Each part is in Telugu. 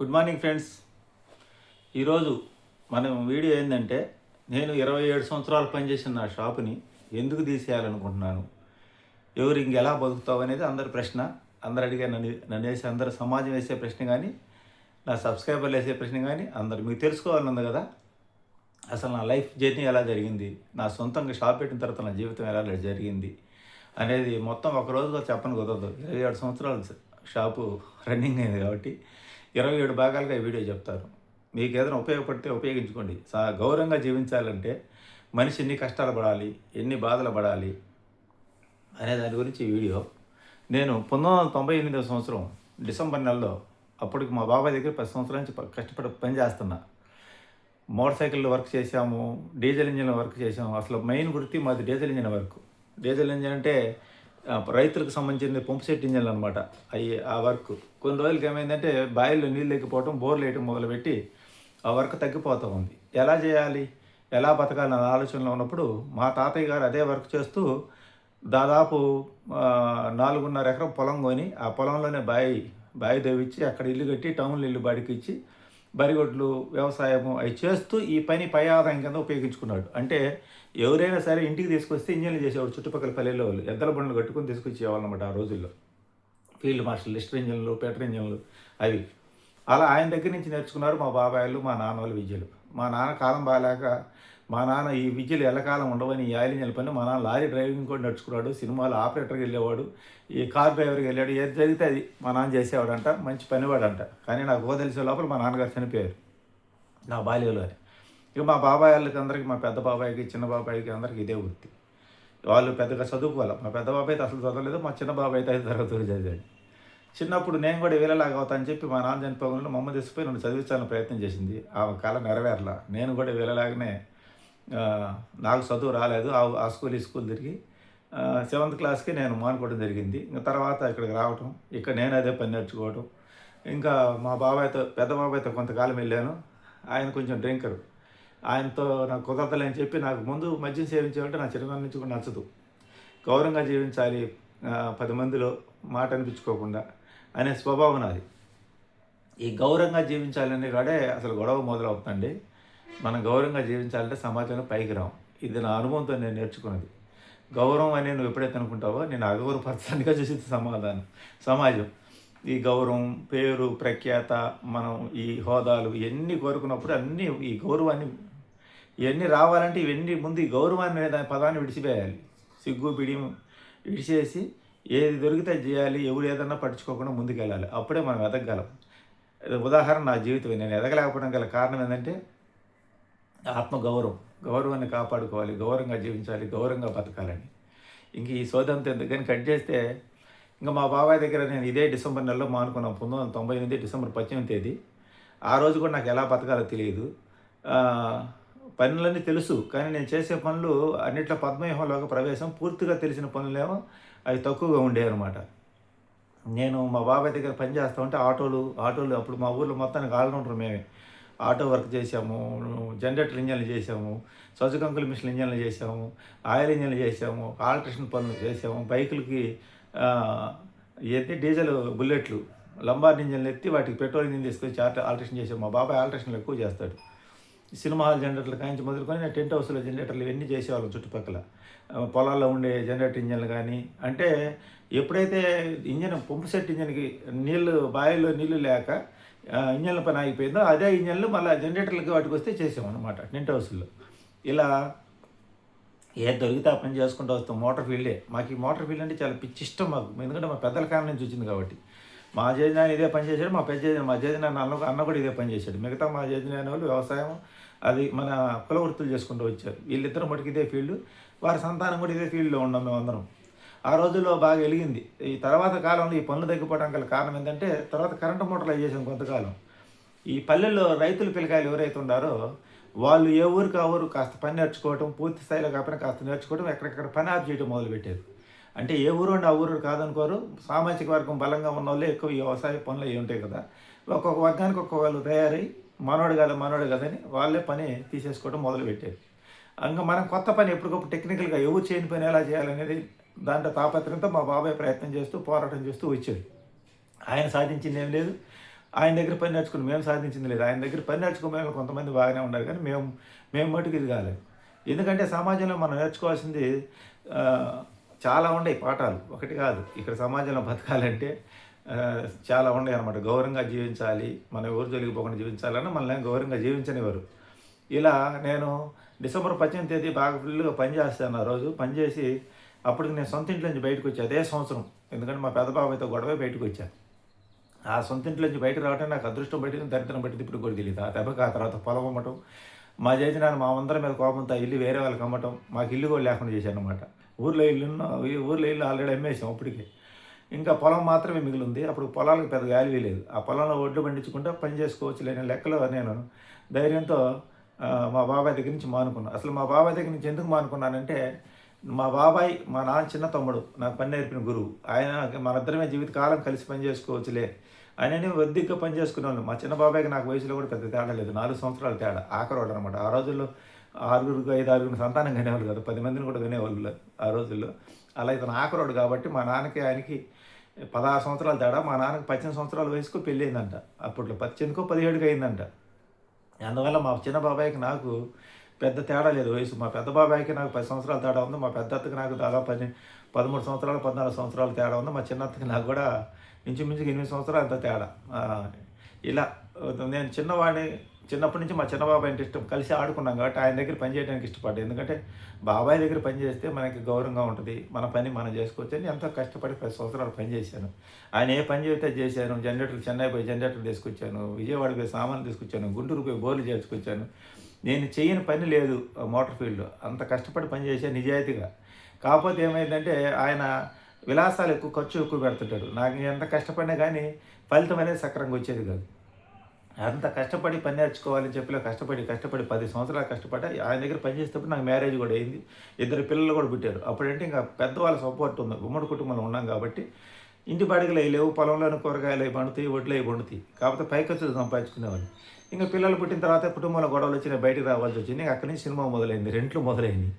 గుడ్ మార్నింగ్ ఫ్రెండ్స్ ఈరోజు మనం వీడియో ఏంటంటే నేను ఇరవై ఏడు సంవత్సరాలు పనిచేసిన నా షాపుని ఎందుకు తీసేయాలనుకుంటున్నాను? ఎవరు ఇంకెలా బతుకుతావు అనేది అందరి ప్రశ్న. అందరు అడిగే నన్ను నన్ను వేసే అందరు సమాజం వేసే ప్రశ్న కానీ నా సబ్స్క్రైబర్లు వేసే ప్రశ్న కానీ అందరు మీకు తెలుసుకోవాలని ఉంది కదా? అసలు నా లైఫ్ జర్నీ ఎలా జరిగింది? నా సొంతంగా షాప్ పెట్టిన తర్వాత నా జీవితం ఎలా జరిగింది? అనేది మొత్తం ఒక రోజుగా చెప్పను కుదరదు. ఇరవై ఏడు సంవత్సరాలు షాపు రన్నింగ్ అయింది కాబట్టి ఇరవై ఏడు భాగాలుగా ఈ వీడియో చెప్తారు. మీకు ఏదైనా ఉపయోగపడితే ఉపయోగించుకోండి. సా గౌరవంగా జీవించాలంటే మనిషి ఎన్ని కష్టాలు పడాలి ఎన్ని బాధలు పడాలి అనే దాని గురించి ఈ వీడియో. నేను పంతొమ్మిది వందల తొంభై ఎనిమిదవ సంవత్సరం డిసెంబర్ నెలలో అప్పటికి మా బాబాయ్ దగ్గర పది సంవత్సరాల నుంచి ప- కష్టపడి పని చేస్తున్నా. మోటార్ సైకిల్లో వర్క్ చేసాము డీజిల్ ఇంజిన్ వర్క్ చేసాము అసలు మెయిన్ వృత్తి మాది diesel engine work. Diesel engine అంటే రైతులకు సంబంధించిన పంప్ సెట్ ఇంజన్లు అనమాట అవి ఆ వర్క్. కొన్ని రోజులకి ఏమైందంటే బాయిల్లో నీళ్ళు ఎక్కిపోవటం బోర్లు వేయటం మొదలుపెట్టి ఆ వర్క్ తగ్గిపోతూ ఉంది. ఎలా చేయాలి? ఎలా బతకాలి అనే ఆలోచనలో ఉన్నప్పుడు మా తాతయ్య గారు అదే వర్క్ చేస్తూ దాదాపు నాలుగున్నర ఎకరం పొలం కొని ఆ పొలంలోనే బావి బాయి తవ్వించి అక్కడ ఇల్లు కట్టి టౌన్లో ఇల్లు బాడికి ఇచ్చి బరిగొడ్లు వ్యవసాయము అవి చేస్తూ ఈ పని పై ఆదాయం కింద ఉపయోగించుకున్నాడు. అంటే ఎవరైనా సరే ఇంటికి తీసుకొస్తే ఇంజన్లు చేసేవాడు చుట్టుపక్కల పల్లెల్లో వాళ్ళు. ఎద్దల బండ్లు కట్టుకొని తీసుకొచ్చేవాళ్ళు అనమాట ఆ రోజుల్లో. ఫీల్డ్ మార్షల్ లిస్టర్ ఇంజన్లు పెట్రోల్ ఇంజన్లు అవి. అలా ఆయన దగ్గర నుంచి నేర్చుకున్నారు మా బాబాయిలు మా నాన్న వాళ్ళ విద్యలు. మా నాన్న కాలం బాగాలేక మా నాన్న ఈ విద్యలు ఎల్లకాలం ఉండవని ఈ ఆయిల్ పని మా నాన్న లారీ డ్రైవింగ్ కూడా నడుచుకున్నాడు. సినిమాలు ఆపరేటర్కి వెళ్ళేవాడు. ఈ కార్ డ్రైవర్కి వెళ్ళాడు. ఏది జరిగితే అది మా నాన్న చేసేవాడంట. మంచి పనివాడంట. కానీ నాకు ఓ తెలిసే లోపల మా నాన్నగారు చనిపోయారు. నా బాల్యంలోనే. ఇక మా బాబాయ్ వాళ్ళకి అందరికీ మా పెద్ద బాబాయికి చిన్న బాబాయికి అందరికీ ఇదే వృత్తి. వాళ్ళు పెద్దగా చదువుకోవాలి. మా పెద్ద బాబాయ్ అయితే అసలు చదవలేదు. మా చిన్న బాబాయ్ అయితే ఐదు తరగతి చదివాడు. చిన్నప్పుడు నేను కూడా వీళ్ళలాగా అని చెప్పి మా నాన్న చనిపోకుండా మా అమ్మ తీసుకుపోయి నన్ను చదివించాలని ప్రయత్నం చేసింది. ఆ కళ నెరవేరలా. నేను కూడా వీళ్ళలాగానే నాకు చదువు రాలేదు ఆ ఆ స్కూల్ ఈ స్కూల్ తిరిగి సెవెంత్ క్లాస్కి నేను మానుకోవడం జరిగింది. ఇంకా తర్వాత ఇక్కడికి రావటం ఇక్కడ నేను అదే పని నేర్చుకోవడం ఇంకా మా బాబాయ్తో పెద్ద బాబాయ్తో కొంతకాలం వెళ్ళాను. ఆయన కొంచెం డ్రింకరు. ఆయనతో నాకు కుదరతలేని చెప్పి నాకు ముందు మద్యం సేవించాలంటే నా చిన్నతనం నుంచి కూడా నచ్చదు. గౌరవంగా జీవించాలి పది మందిలో మాట అనిపించుకోకుండా అనే స్వభావం నాది. ఈ గౌరవంగా జీవించాలనే కాడే అసలు గొడవ మొదలవుతుందండి. మనం గౌరవంగా జీవించాలంటే సమాజంలో పైకి రాం. ఇది నా అనుభవంతో నేను నేర్చుకున్నది. గౌరవం అని నువ్వు ఎప్పుడైతే అనుకుంటావో నేను అగౌరవపరచానిగా చూసింది సమాధానం. సమాజం. ఈ గౌరవం పేరు ప్రఖ్యాత మనం ఈ హోదాలు ఇవన్నీ కోరుకున్నప్పుడు అన్నీ ఈ గౌరవాన్ని ఇవన్నీ రావాలంటే ఇవన్నీ ముందు ఈ గౌరవాన్ని అనే దాని పదాన్ని విడిచిపోయాలి సిగ్గు బిడియం విడిచేసి ఏది దొరికితే చేయాలి. ఎవరు ఏదన్నా పట్టించుకోకుండా ముందుకెళ్ళాలి. అప్పుడే మనం ఎదగలం. ఉదాహరణ నా జీవితం నేను ఎదగలేకపోవడం గల కారణం ఏంటంటే ఆత్మగౌరవం గౌరవాన్ని కాపాడుకోవాలి గౌరవంగా జీవించాలి గౌరవంగా బతకాలని. ఇంక ఈ సోదంతో ఎందుకని కట్ చేస్తే ఇంకా మా బాబాయ్ దగ్గర నేను ఇదే డిసెంబర్ నెలలో మానుకున్నాను పంతొమ్మిది వందల తొంభై ఎనిమిది డిసెంబర్ పద్దెనిమిది తేదీ. ఆ రోజు కూడా నాకు ఎలా బతకాలో తెలియదు. పనులన్నీ తెలుసు. కానీ నేను చేసే పనులు అన్నిట్లో పద్మవ్యూహంలోకి ప్రవేశం పూర్తిగా తెలిసిన పనులేమో అవి తక్కువగా ఉండేవి అనమాట నేను మా బాబాయ్ దగ్గర పని చేస్తా ఉంటే ఆటోలు ఆటోలు అప్పుడు మా ఊర్లో మొత్తానికి ఆల్రౌండర్ మేమే. ఆటో వర్క్ చేసాము జనరేటర్ ఇంజన్లు చేసాము సొజకంకుల మిషన్ ఇంజన్లు చేసాము ఆయిల్ ఇంజన్లు చేసాము ఆల్ట్రేషన్ పనులు చేసాము బైకులకి ఎత్తి డీజిల్ బుల్లెట్లు లంబార్ ఇంజన్లు ఎత్తి వాటికి పెట్రోల్ ఇంజన్ తీసుకొచ్చి ఆల్ట ఆల్ట్రేషన్ చేసాము మా బాబాయ్ ఆల్ట్రేషన్లు ఎక్కువ చేస్తాడు. సినిమా హాల్ జనరేటర్లు కాయించి మొదలుకొని నేను టెంట్ హౌస్లో జనరేటర్లు ఇవన్నీ చేసేవాళ్ళం చుట్టుపక్కల. పొలాల్లో ఉండే జనరేటర్ ఇంజన్లు కానీ అంటే ఎప్పుడైతే ఇంజన్ పంపు సెట్ ఇంజన్కి నీళ్ళు బావిలో నీళ్ళు లేక ఇంజన్ల పని ఆగిపోయిందో అదే ఇంజన్లు మళ్ళీ జనరేటర్లకి వాటికి వస్తే చేసాం అనమాట టెంట్ హౌస్లో. ఇలా ఏది దొరికితే ఆ పని చేసుకుంటూ వస్తాం మోటార్ ఫీల్డే. మాకు ఈ మోటార్ ఫీల్డ్ అంటే చాలా పిచ్చి ఇష్టం మాకు. ఎందుకంటే మా పెద్దల ఫ్యామిలీ నుంచి వచ్చింది కాబట్టి. మా జేజనాయన ఇదే పని చేశాడు మా పెద్ద మా జేజనాయన అన్న అన్న కూడా ఇదే పని చేశాడు. మిగతా మా జేజనాయన వాళ్ళు వ్యవసాయం అది మన కుల వృత్తులు చేసుకుంటూ వచ్చారు. వీళ్ళిద్దరు మటుకు ఇదే ఫీల్డ్. వారి సంతానం కూడా ఇదే ఫీల్డ్లో ఉన్నాం మేమందరం. ఆ రోజుల్లో బాగా వెలిగింది ఈ తర్వాత కాలంలో ఈ పనులు తగ్గిపోవడం గల కారణం ఏంటంటే తర్వాత కరెంటు మోటార్లు అవి చేసాం కొంతకాలం. ఈ పల్లెల్లో రైతుల పిల్లకాయలు ఎవరైతే ఉన్నారో వాళ్ళు ఏ ఊరికి ఆ ఊరు కాస్త పని నేర్చుకోవటం పూర్తి స్థాయిలో కాకపోయినా కాస్త నేర్చుకోవడం ఎక్కడెక్కడ పని ఆఫ్ చేయడం మొదలుపెట్టారు. అంటే ఏ ఊరు ఆ ఊరు కాదనుకోరు. సామాజిక వర్గం బలంగా ఉన్న వాళ్ళే ఎక్కువ వ్యవసాయ పనులు అవి ఉంటాయి కదా. ఒక్కొక్క వర్గానికి ఒక్కొక్క వాళ్ళు తయారై మనోడు కదా మనోడు కదని వాళ్ళే పని తీసేసుకోవడం మొదలుపెట్టారు. ఇంకా మనం కొత్త పని ఎప్పటికప్పుడు టెక్నికల్గా ఎవరు చేయని పని ఎలా చేయాలనేది దాంట్లో తాపత్రయంతో మా బాబాయ్ ప్రయత్నం చేస్తూ పోరాటం చేస్తూ వచ్చాడు. ఆయన సాధించింది ఏం లేదు. ఆయన దగ్గర పని నేర్చుకుని మేము సాధించింది లేదు. ఆయన దగ్గర పని నేర్చుకునే వాళ్ళు కొంతమంది బాగానే ఉన్నారు కానీ మేము మేము మటుకు ఇది కాలేదు. ఎందుకంటే సమాజంలో మనం నేర్చుకోవాల్సింది చాలా ఉన్నాయి పాఠాలు. ఒకటి కాదు ఇక్కడ సమాజంలో బతకాలంటే చాలా ఉన్నాయి అనమాట గౌరవంగా జీవించాలి. మన ఎవరు జరిగిపోకుండా జీవించాలన్నా మనల్ని గౌరవంగా జీవించనివారు ఇలా నేను డిసెంబర్ పద్దెనిమిది తేదీ బాగా ఫుల్గా పని చేస్తాను ఆ రోజు. పనిచేసి అప్పటికి నేను సొంత ఇంట్లో నుంచి బయటకు వచ్చా అదే సంవత్సరం. ఎందుకంటే మా పెద్ద బాబాయ్తో గొడవ బయటకు వచ్చా ఆ సొంత ఇంట్లో నుంచి బయటకు రావటం నాకు అదృష్టం పట్టింది దరిద్రం పట్టింది ఇప్పుడు కూడా తెలియదు ఆ దెబ్బకి ఆ తర్వాత పొలం అమ్మటం మా చేసిన మా అందరి మీద కోపంతో ఆ ఇల్లు వేరే వాళ్ళకి అమ్మటం మాకు ఇల్లు కూడా లేకుండా చేశాను అనమాట ఊర్లో ఇల్లు ఊర్లో ఇల్లు ఆల్రెడీ అమ్మేసాం అప్పటికి. ఇంకా పొలం మాత్రమే మిగిలింది. అప్పుడు పొలాలకు పెద్ద వాల్యూ లేదు ఆ పొలంలో ఒడ్లు పండించుకుంటే పని చేసుకోవచ్చు లేని లెక్కలో నేను ధైర్యంతో మా బాబాయ్ దగ్గర నుంచి మానుకున్నాను అసలు మా బాబాయ్ దగ్గర నుంచి ఎందుకు మానుకున్నానంటే మా బాబాయ్ మా నాన్న చిన్న తమ్ముడు నాకు పని నేర్పిన గురువు. ఆయన మనిద్దరమే జీవితకాలం కలిసి పని చేసుకోవచ్చులే. ఆయననే వద్దిగ్గా పని చేసుకున్నాను మా చిన్న బాబాయ్కి నాకు వయసులో కూడా పెద్ద తేడా లేదు. నాలుగు సంవత్సరాల తేడా. ఆఖరోడు అనమాట ఆ రోజుల్లో ఆరుగురికి ఐదు ఆరుగురు సంతానం కనేవాళ్ళు కదా. పది మందిని కూడా వినేవాళ్ళు ఆ రోజుల్లో. అలా ఇతను ఆఖరోడు కాబట్టి మా నాన్నకి ఆయనకి పదహారు సంవత్సరాల తేడా. మా నాన్నకి పద్దెనిమిది సంవత్సరాల వయసుకు పెళ్ళి అయిందంట అప్పట్లో పద్దెనిమిదికో పదిహేడుకి అయిందంట. అందువల్ల మా చిన్న బాబాయ్కి నాకు పెద్ద తేడా లేదు వయసు. మా పెద్ద బాబాయ్కి నాకు పది సంవత్సరాల తేడా ఉంది. మా పెద్ద అత్తకి నాకు దాదాపు పది పదమూడు సంవత్సరాలు పద్నాలుగు సంవత్సరాల తేడా ఉంది. మా చిన్న అత్తకి నాకు కూడా ఇంచుమించుకు ఎనిమిది సంవత్సరాలు అంత తేడా. ఇలా నేను చిన్నవాడిని చిన్నప్పటి నుంచి మా చిన్న బాబాయ్ అంటే ఇష్టం. కలిసి ఆడుకున్నాం కాబట్టి ఆయన దగ్గర పని చేయడానికి ఇష్టపడ్డా ఎందుకంటే బాబాయ్ దగ్గర పని చేస్తే మనకి గౌరవంగా ఉంటుంది. మన పని మనం చేసుకోవచ్చు అని ఎంతో కష్టపడి పది సంవత్సరాలు పని చేశాను. ఆయన ఏ పని చేస్తే చేశాను. జనరేటర్ చెన్నై పోయి జనరేటర్ తీసుకొచ్చాను. విజయవాడ పోయి సామాన్లు తీసుకొచ్చాను. గుంటూరు పోయి బోర్లు చేసుకొచ్చాను నేను చేయని పని లేదు మోటార్ ఫీల్డ్లో. అంత కష్టపడి పని నిజాయితీగా. కాకపోతే ఏమైందంటే ఆయన విలాసాలు ఎక్కువ ఖర్చు ఎక్కువ పెడుతుంటాడు. నాకు ఎంత కష్టపడినా కానీ ఫలితం అనేది సక్రంగా వచ్చేది కాదు. అంత కష్టపడి పని నేర్చుకోవాలని చెప్పి కష్టపడి కష్టపడి పది సంవత్సరాలు కష్టపడి ఆయన దగ్గర పని చేసేటప్పుడు నాకు మ్యారేజ్ కూడా అయింది. ఇద్దరు పిల్లలు కూడా పుట్టారు. అప్పుడంటే ఇంకా పెద్దవాళ్ళ సపోర్ట్ ఉంది. ఉమ్మడి కుటుంబంలో ఉన్నాం కాబట్టి ఇంటి బాడిగలు అవి లేవు పొలంలోని కూరగాయలు అవి పండుతాయి వడ్లు అవి పండుతాయి. కాకపోతే పైకొచ్చులు సంపాదించుకునేవాళ్ళు. ఇంకా పిల్లలు పుట్టిన తర్వాత కుటుంబంలో గొడవలు వచ్చినాయి బయటకు రావాల్సి వచ్చింది. ఇంకా అక్కడి నుంచి సినిమా మొదలైంది రెంట్లు మొదలైంది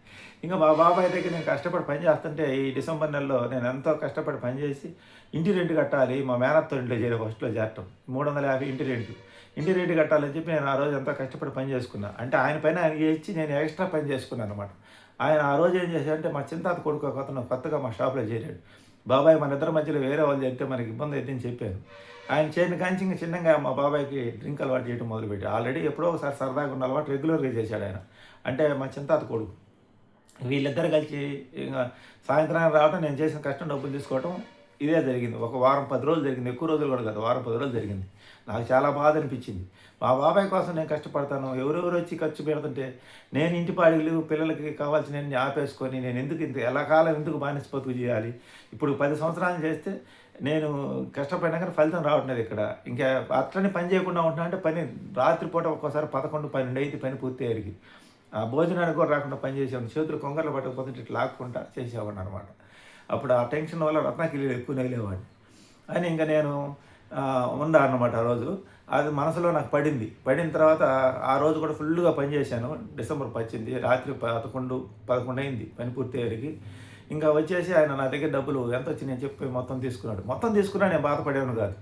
ఇంకా మా బాబాయ్ దగ్గర నేను కష్టపడి పని చేస్తుంటే ఈ డిసెంబర్ నెలలో నేను ఎంతో కష్టపడి పని చేసి ఇంటి రెంట్ కట్టాలి మా మేనత్తో ఇంట్లో చేరే ఫస్ట్లో చేరటం. మూడు వందల యాభై ఇంటి రెంట్. ఇంటి రెంట్ కట్టాలని చెప్పి నేను ఆ రోజు ఎంతో కష్టపడి పని చేసుకున్నాను అంటే ఆయన పైన ఆయన ఇచ్చి నేను ఎక్స్ట్రా పని చేసుకున్నాను అనమాట ఆయన ఆ రోజు ఏం చేశాడంటే మా చింతాత కొడుకు ఒక కొత్తగా మా షాప్లో చేరాడు. బాబాయ్ మన ఇద్దరి మధ్యలో వేరే వాళ్ళు చెప్తే మనకి ఇబ్బంది అవుతుందని చెప్పాను ఆయన చేయని కాంచి ఇంకా చిన్నగా మా బాబాయ్కి డ్రింక్ అలవాటు చేయడం మొదలుపెట్టి ఆల్రెడీ ఎప్పుడో ఒకసారి సరదాగా ఉన్న అలవాటు రెగ్యులర్గా చేశాడు ఆయన. అంటే మా చింతాత కొడుకు. వీళ్ళిద్దరు కలిసి ఇంకా సాయంత్రానికి రావడం నేను చేసిన కష్టం డబ్బులు తీసుకోవటం ఇదే జరిగింది. ఒక వారం పది రోజులు జరిగింది. ఎక్కువ రోజులు కూడా కాదు వారం పది రోజులు జరిగింది. నాకు చాలా బాధ అనిపించింది. మా బాబాయ్ కోసం నేను కష్టపడతాను. ఎవరెవరు వచ్చి ఖర్చు పెడుతుంటే నేను ఇంటి పాడిలు పిల్లలకి కావాల్సిన ఆపేసుకొని నేను ఎందుకు ఇంత ఎలా కాలం ఎందుకు బానిస బతుకు చేయాలి? ఇప్పుడు పది సంవత్సరాలు చేస్తే నేను కష్టపడినా కానీ ఫలితం రావట్లేదు ఇక్కడ. ఇంకా అట్లనే పని చేయకుండా ఉంటున్నా అంటే పని రాత్రిపూట ఒక్కోసారి పదకొండు పన్నెండు అయితే పని పూర్తి అయ్యేది ఆ భోజనానికి కూడా రాకుండా పని చేసేవాడిని. చేతులు కొంగర్లు పట్టకపోతే ఇట్లా లాక్కుంటా చేసేవాడిని అనమాట అప్పుడు ఆ టెన్షన్ వల్ల రత్నాకి ఎక్కువ నగిలేవాడిని అని ఇంకా నేను ఆ, ఆ రోజు. అది మనసులో నాకు పడింది. పడిన తర్వాత ఆ రోజు కూడా ఫుల్గా పని చేశాను. డిసెంబర్ పచ్చింది రాత్రి పదకొండు పదకొండు అయింది పని పూర్తి అయ్యేకి ఇంకా వచ్చేసి ఆయన నా దగ్గర డబ్బులు ఎంత వచ్చి నేను చెప్పి మొత్తం తీసుకున్నాడు. మొత్తం తీసుకున్నా నేను బాధపడేవాను కాదు.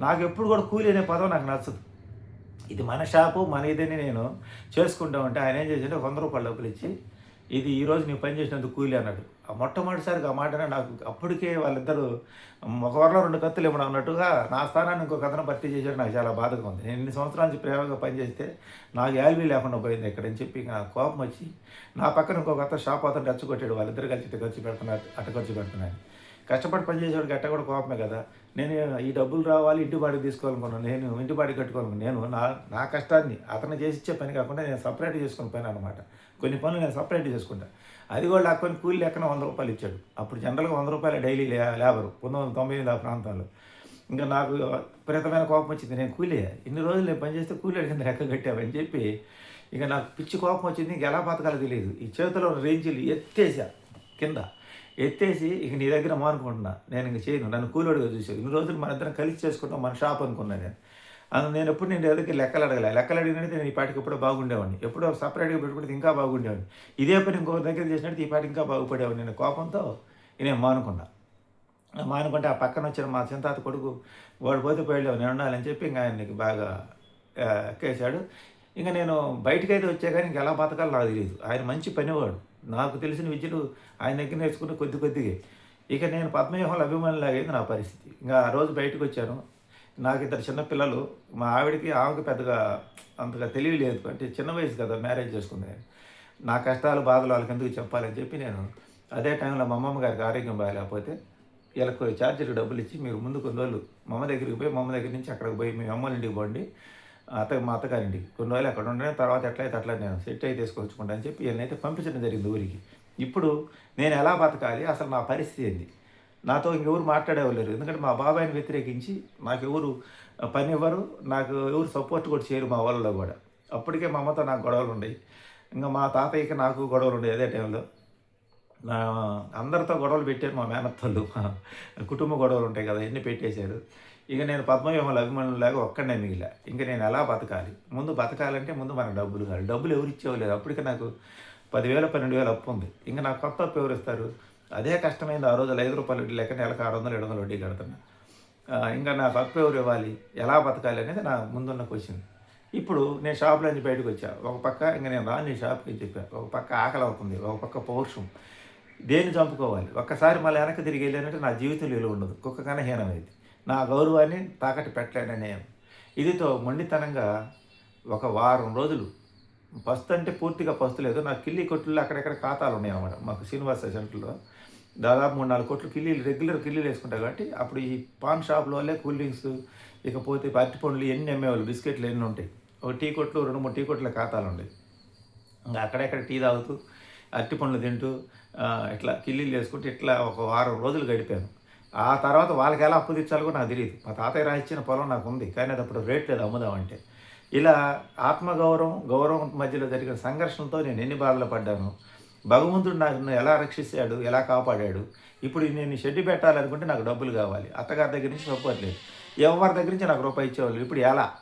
నాకు ఎప్పుడు కూడా కూలి అనే పదం నాకు నచ్చదు. ఇది మన షాపు మన ఇదని నేను చేసుకుంటా ఉంటే ఆయన ఏం చేసింటే వంద రూపాయలు డబ్బులు ఇచ్చి ఇది ఈరోజు నీ పని చేసినందుకు కూలి అన్నాడు. ఆ మొట్టమొదటిసారిగా ఆ మాటనే నాకు అప్పటికే వాళ్ళిద్దరూ ఒక రెండు కత్తులు ఇవ్వడం అన్నట్టుగా నా స్థానాన్ని ఇంకొక అతను భర్తీ చేశాడు. నాకు చాలా బాధగా ఉంది. నేను ఎన్ని సంవత్సరాల నుంచి ప్రేమగా పనిచేస్తే నాకు యాల్వీ లేకుండా పోయింది ఇక్కడ అని చెప్పి నాకు కోపం వచ్చి నా పక్కన ఇంకొక అతను షాప్ అతను రెచ్చగొట్టాడు వాళ్ళిద్దరు కలిసి ఇటు ఖర్చు పెడుతున్నారు అటు ఖర్చు పెడుతున్నాను కష్టపడి పనిచేసేవాడికి అట్ట కూడా కోపమే కదా. నేను ఈ డబ్బులు రావాలి ఇంటి బాడికి తీసుకోవాలనుకున్నాను. నేను ఇంటి బాడికి కట్టుకోవాలనుకున్నాను. నేను నా నా కష్టాన్ని అతను చేసి ఇచ్చే పని కాకుండా నేను సపరేట్ చేసుకుని పని అనమాట కొన్ని పనులు నేను సపరేట్ చేసుకుంటా. అది కూడా నాకు కొన్ని కూలి లెక్కన వంద రూపాయలు ఇచ్చాడు. అప్పుడు జనరల్గా వంద రూపాయలు డైలీ లే లేబరు. పంతొమ్మిది వందల తొంభై ఎనిమిది ఆ ప్రాంతాల్లో. ఇంకా నాకు విపరీతమైన కోపం వచ్చింది. నేను కూలే ఇన్ని రోజులు నేను పనిచేస్తే కూలీ అడిగింది లెక్క కట్టావని చెప్పి ఇక నాకు పిచ్చి కోపం వచ్చింది. ఇంక ఎలా బతకాలో తెలియదు. ఈ చేతిలో రేంజీలు ఎత్తేసా కింద. ఎత్తేసి ఇక నీ దగ్గర మానుకుంటున్నా. నేను ఇంక చేయను. నన్ను కూలోడిగా చూసావు ఇన్ని రోజులు మన ఇద్దరం కలిసి చేసుకుంటాం మన షాప్ అనుకున్నా నేను. అది నేను ఎప్పుడు నేను దగ్గర లెక్కలు అడగలే. లెక్కలు అడిగినట్టు నేను ఈ పాటికి ఎప్పుడో బాగుండేవాడిని. ఎప్పుడో సపరేట్గా పెట్టుకుంటే ఇంకా బాగుండేవాడిని. ఇదే పని ఇంకో దగ్గర చేసినట్టు ఈ పాటికి ఇంకా బాగుపడేవాడిని. నేను కోపంతో నేను మానుకున్నా. మానుకుంటే ఆ పక్కన వచ్చిన మా చింతాత కొడుకు వాడు పోతే పోయాడు నేను ఉండాలని చెప్పి ఇంకా ఆయనకి బాగా ఎక్కేశాడు ఇంకా నేను బయటకైతే వచ్చా కానీ ఇంకా ఎలా బతకాలో నాకు తెలియదు ఆయన మంచి పనివాడు. నాకు తెలిసిన విద్యలు ఆయన దగ్గర నేర్చుకుని కొద్ది కొద్దిగా. ఇక నేను పద్మవ్యూహంలో అభిమానులాగైంది నా పరిస్థితి. ఇంకా ఆ రోజు బయటకు వచ్చాను. నాకు ఇద్దరు చిన్నపిల్లలు మా ఆవిడకి ఆమెకు పెద్దగా అంతగా తెలియలేదు అంటే చిన్న వయసు కదా మ్యారేజ్ చేసుకుంది. నా కష్టాలు బాధలు వాళ్ళకి ఎందుకు చెప్పాలని చెప్పి నేను అదే టైంలో మా అమ్మమ్మ గారికి ఆరోగ్యం బాగాలేకపోతే వీళ్ళకు ఛార్జీలకు డబ్బులు ఇచ్చి మీరు ముందు కొన్ని రోజులు మా అమ్మ దగ్గరికి పోయి మా అమ్మ దగ్గర నుంచి అక్కడికి పోయి మీ అమ్మ ఇంటికి పోండి. అత్త మా అత్తగారింటికి. కొన్ని రోజులు అక్కడ ఉండే తర్వాత ఎట్లయితే అట్లా నేను సెట్ అయితే తీసుకొచ్చుకుంటా అని చెప్పి వీళ్ళనైతే పంపించడం జరిగింది ఊరికి. ఇప్పుడు నేను ఎలా బతకాలి? అసలు నా పరిస్థితి ఏంది? నాతో ఇంకెవరు మాట్లాడేవాళ్ళు ఎందుకంటే మా బాబాయ్ని వ్యతిరేకించి నాకు ఎవరు పని ఇవ్వరు నాకు ఎవరు సపోర్ట్ కూడా చేయరు మా వాళ్ళలో కూడా. అప్పటికే మా అమ్మతో నాకు గొడవలు ఉండేవి. ఇంకా మా తాతయ్యకి నాకు గొడవలు ఉండేవి అదే టైంలో నా అందరితో గొడవలు పెట్టారు మా మేనత్తలు. కుటుంబ గొడవలు ఉంటాయి కదా ఎన్ని పెట్టేశారు. ఇక నేను పద్మవ్యూహంలో అభిమానులాగా ఒక్కడనే మిగిలా. ఇంకా నేను ఎలా బతకాలి? ముందు బతకాలంటే ముందు మనకు డబ్బులు కావాలి. డబ్బులు ఎవరు ఇచ్చేవాళ్ళు అప్పటికి నాకు పదివేల పన్నెండు వేలు అప్పు ఉంది. ఇంకా నాకు కొత్త అప్పు ఎవరు ఇస్తారు? అదే కష్టమైంది. ఆ రోజులు ఐదు రూపాయలు వడ్డీ లెక్క నెలకు ఆరు వందలు ఏడు వందలు వడ్డీ కడుతున్నా. ఇంకా నాకు అప్పు ఎవరు ఇవ్వాలి? ఎలా బతకాలి అనేది నా ముందున్న క్వశ్చన్ ఇప్పుడు నేను షాప్లో నుంచి బయటకు వచ్చా. ఒక పక్క ఇంకా నేను రాని షాప్కి చెప్పా. ఒక పక్క ఆకలి అవుతుంది. ఒక పక్క పౌరుషం. దేన్ని చంపుకోవాలి? ఒక్కసారి మళ్ళీ వెనక్కి తిరిగి వెళ్ళానంటే నా జీవితం విలువ ఉండదు. కుక్కగానే హీనమైంది. నా గౌరవాన్ని తాకట్టు పెట్టలేననే ఇదితో మొండితనంగా ఒక వారం రోజులు పస్తు అంటే పూర్తిగా పస్తు లేదు. నాకు కిల్లీ కొట్లు అక్కడెక్కడ ఖాతాలు ఉన్నాయి అన్నమాట. మాకు శ్రీనివాస సెంటర్లో దాదాపు మూడు నాలుగు కోట్లు కిల్లీలు రెగ్యులర్ కిల్లీలు వేసుకుంటా కాబట్టి అప్పుడు ఈ పాన్ షాప్లో వల్లే కూల్ డ్రింక్స్ ఇకపోతే అరటి పండ్లు ఎన్ని అమ్మేవాళ్ళు. బిస్కెట్లు ఎన్ని ఉంటాయి? ఒక టీ కొట్లు రెండు మూడు టీ కొట్ల ఖాతాలు ఉంటాయి ఇంకా అక్కడెక్కడ టీ తాగుతూ అరటి పండ్లు తింటూ ఇట్లా కిల్లీలు వేసుకుంటూ ఇట్లా ఒక వారం రోజులు గడిపాను. ఆ తర్వాత వాళ్ళకి ఎలా అప్పు తెచ్చాలో కూడా నాకు తెలియదు. మా తాతయ్య రాసిచ్చిన పొలం నాకు ఉంది. కానీ అది అప్పుడు రేట్ లేదు అమ్ముదామంటే. ఇలా ఆత్మగౌరవం గౌరవం మధ్యలో జరిగిన సంఘర్షణతో నేను ఎన్ని బాధలు పడ్డాను. భగవంతుడు నాకు ఎలా రక్షిస్తాడు ఎలా కాపాడాడు? ఇప్పుడు నేను షెడ్డు పెట్టాలనుకుంటే నాకు డబ్బులు కావాలి. అత్తగారి దగ్గర నుంచి సపోర్ట్ లేదు ఎవరి దగ్గర నుంచి నాకు రూపాయి ఇచ్చేవాళ్ళు? ఇప్పుడు ఎలా?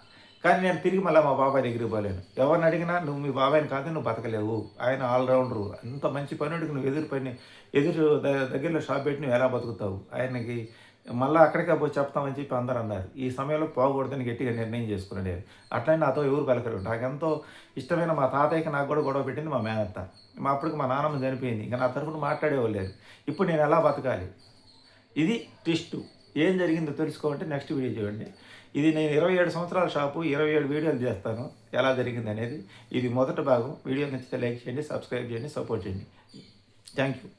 కానీ నేను తిరిగి మళ్ళీ మా బాబాయ్ దగ్గరికి పోలేను. ఎవరిని అడిగినా నువ్వు మీ బాబాయ్ని కాదు నువ్వు బతకలేవు. ఆయన ఆల్రౌండరు. అంత మంచి పనుడికి నువ్వు ఎదురు పని ఎదురు దగ్గరలో షాప్ పెట్టి నువ్వు ఎలా బతుకుతావు? ఆయనకి మళ్ళీ అక్కడికే పోయి చెప్తామని చెప్పి అందరూ అన్నారు. ఈ సమయంలో పోకూడదని గట్టిగా నిర్ణయం చేసుకున్నాను నేను అట్లనే నాతో ఎవరు కలకరు నాకెంతో ఇష్టమైన మా తాతయ్యకి నాకు కూడా గొడవ పెట్టింది మా మేనత్త. మా అప్పటికి మా నాన్నమ్మ చనిపోయింది. ఇంకా నా తరఫున మాట్లాడేవాళ్ళు లేరు. ఇప్పుడు నేను ఎలా బతకాలి? ఇది ట్విస్ట్. ఏం జరిగిందో తెలుసుకోవాలంటే నెక్స్ట్ వీడియో చూడండి. ఇది నేను ఇరవై ఏడు సంవత్సరాల షాపు ఇరవై ఏడు వీడియోలు చేస్తాను. ఎలా జరిగింది అనేది ఇది మొదటి భాగం. వీడియో నచ్చితే లైక్ చేయండి సబ్స్క్రైబ్ చేయండి సపోర్ట్ చేయండి. Thank you